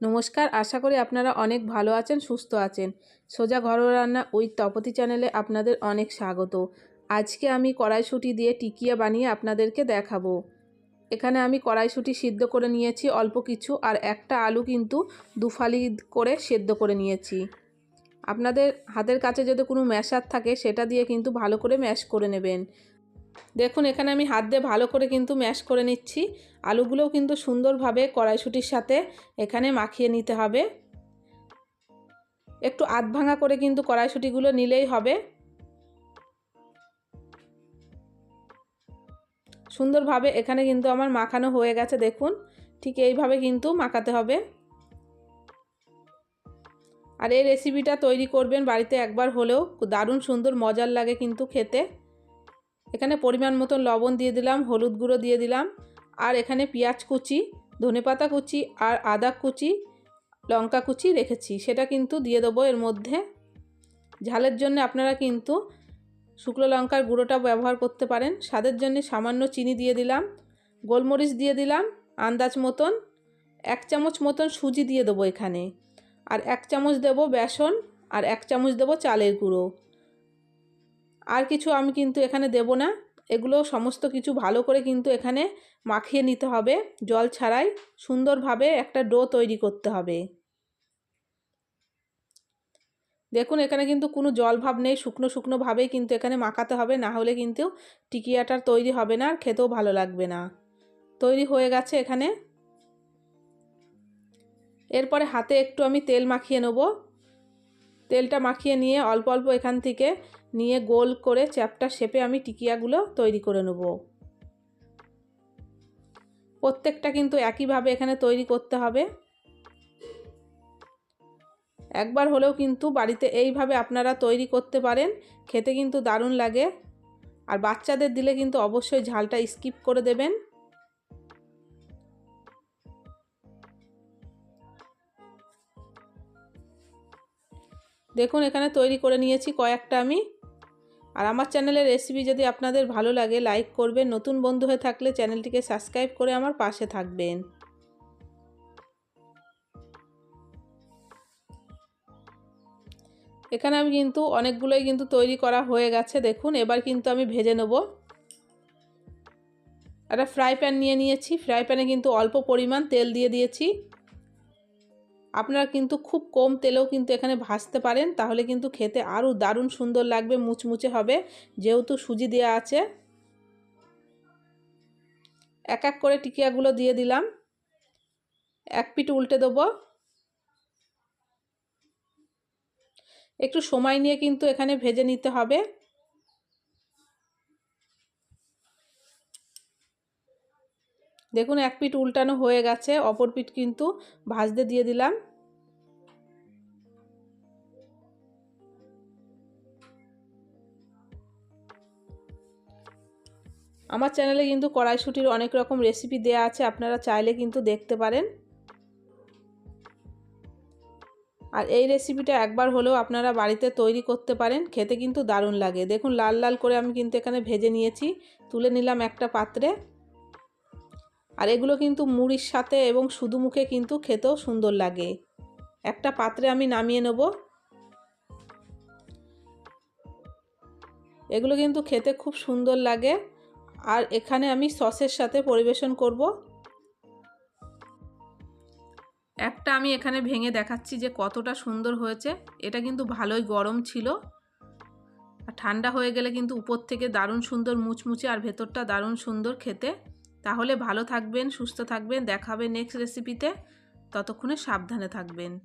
নমস্কার, আশা করি আপনারা অনেক ভালো আছেন, সুস্থ আছেন। সোজা ঘরোয়া রান্না উইথ তপতি চ্যানেলে আপনাদের অনেক স্বাগত। আজকে আমি কড়াইশুঁটি দিয়ে টিকিয়া বানিয়ে আপনাদেরকে দেখাবো। এখানে আমি কড়াইশুঁটি সিদ্ধ করে নিয়েছি অল্প কিছু আর একটা আলু কিন্তু দুফালি করে সেদ্ধ করে নিয়েছি। আপনাদের হাতের কাছে যদি কোনো ম্যাশার থাকে, সেটা দিয়ে কিন্তু ভালো করে ম্যাশ করে নেবেন। দেখুন, এখানে আমি হাত দিয়ে ভালো করে কিন্তু ম্যাশ করে নিচ্ছি। আলুগুলোও কিন্তু সুন্দরভাবে কড়াইশুটির সাথে এখানে মাখিয়ে নিতে হবে। একটু আধ ভাঙা করে কিন্তু কড়াইশুটিগুলো নিলেই হবে। সুন্দরভাবে এখানে কিন্তু আমার মাখানো হয়ে গেছে, দেখুন। ঠিক এইভাবে কিন্তু মাখাতে হবে। আর এই রেসিপিটা তৈরি করবেন বাড়িতে একবার হলেও, দারুণ সুন্দর মজার লাগে কিন্তু খেতে। এখানে পরিমাণ মতন লবণ দিয়ে দিলাম, হলুদ গুঁড়ো দিয়ে দিলাম, আর এখানে পেঁয়াজ কুচি, ধনেপাতা কুচি আর আদা কুচি, লঙ্কা কুচি রেখেছি। সেটা কিন্তু দিয়ে দেবো এর মধ্যে। ঝালের জন্য আপনারা কিন্তু শুকনো লঙ্কার গুঁড়োটা ব্যবহার করতে পারেন। স্বাদের জন্য সামান্য চিনি দিয়ে দিলাম, গোলমরিচ দিয়ে দিলাম, আন্দাজ মতন, এক চামচ মতন সুজি দিয়ে দেবো এখানে। আর এক চামচ দেবো বেসন, আর এক চামচ দেবো চালের গুঁড়ো। আর কিছু আমি কিন্তু এখানে দেব না। এগুলো সমস্ত কিছু ভালো করে কিন্তু এখানে মাখিয়ে নিতে হবে। জল ছাড়াই সুন্দরভাবে একটা ডো তৈরি করতে হবে। দেখুন, এখানে কিন্তু কোনো জল ভাব নেই। শুকনো শুকনোভাবেই কিন্তু এখানে মাখাতে হবে। না হলে কিন্তু টিকিয়াটার তৈরি হবে না আর খেতেও ভালো লাগবে না। তৈরি হয়ে গেছে এখানে। এরপরে হাতে একটু আমি তেল মাখিয়ে নেব। তেলটা মাখিয়ে নিয়ে অল্প অল্প এখান থেকে নিয়ে গোল করে চ্যাপটা শেপে আমি টিকিয়াগুলো তৈরি করে নেব। প্রত্যেকটা কিন্তু একইভাবে এখানে তৈরি করতে হবে। একবার হলেও কিন্তু বাড়িতে এইভাবে আপনারা তৈরি করতে পারেন, খেতে কিন্তু দারুণ লাগে। আর বাচ্চাদের দিলে কিন্তু অবশ্যই ঝালটা স্কিপ করে দেবেন। দেখুন, এখানে তৈরি করে নিয়েছি কয়েকটা আমি। আর আমার চ্যানেলের রেসিপি যদি আপনাদের ভালো লাগে লাইক করবেন। নতুন বন্ধু হয়ে থাকলে চ্যানেলটিকে সাবস্ক্রাইব করে আমার পাশে থাকবেন। এখানে আমি কিন্তু অনেকগুলোই কিন্তু তৈরি করা হয়ে গেছে। দেখুন, এবার কিন্তু আমি ভেজে নেব। একটা ফ্রাই প্যান নিয়ে নিয়েছি। ফ্রাই প্যানে কিন্তু অল্প পরিমাণ তেল দিয়ে দিয়েছি। আপনারা কিন্তু খুব কম তেলেও কিন্তু এখানে ভাজতে পারেন, তাহলে কিন্তু খেতে আরও দারুণ সুন্দর লাগবে, মুচমুচে হবে। যেহেতু সুজি দেওয়া আছে, এক এক করে টিকিয়াগুলো দিয়ে দিলাম। এক পিঠ উল্টে দেবো। একটু সময় নিয়ে কিন্তু এখানে ভেজে নিতে হবে। দেখুন, এক পিঠ উল্টানো হয়ে গেছে, অপর পিঠ কিন্তু ভাজতে দিয়ে দিলাম। আমার চ্যানেলে কিন্তু কড়াইশুটির অনেক রকম রেসিপি দেয়া আছে, আপনারা চাইলে কিন্তু দেখতে পারেন। আর এই রেসিপিটা একবার হলেও আপনারা বাড়িতে তৈরি করতে পারেন, খেতে কিন্তু দারুণ লাগে। দেখুন, লাল লাল করে আমি কিন্তু এখানে ভেজে নিয়েছি, তুলে নিলাম একটা পাত্রে। আর এগুলো কিন্তু মুড়ির সাথে এবং শুধু মুখে কিন্তু খেতেও সুন্দর লাগে। একটা পাত্রে আমি নামিয়ে নেব। এগুলো কিন্তু খেতে খুব সুন্দর লাগে। আর এখানে আমি সসের সাথে পরিবেশন করব। একটা আমি এখানে ভেঙে দেখাচ্ছি যে কতটা সুন্দর হয়েছে। এটা কিন্তু ভালোই গরম ছিল। আর ঠান্ডা হয়ে গেলে কিন্তু উপর থেকে দারুণ সুন্দর মুচমুচে আর ভেতরটা দারুণ সুন্দর খেতে। তাহলে ভালো থাকবেন, সুস্থ থাকবেন। দেখাবে নেক্সট রেসিপিতে ততক্ষণে সাবধানে থাকবেন।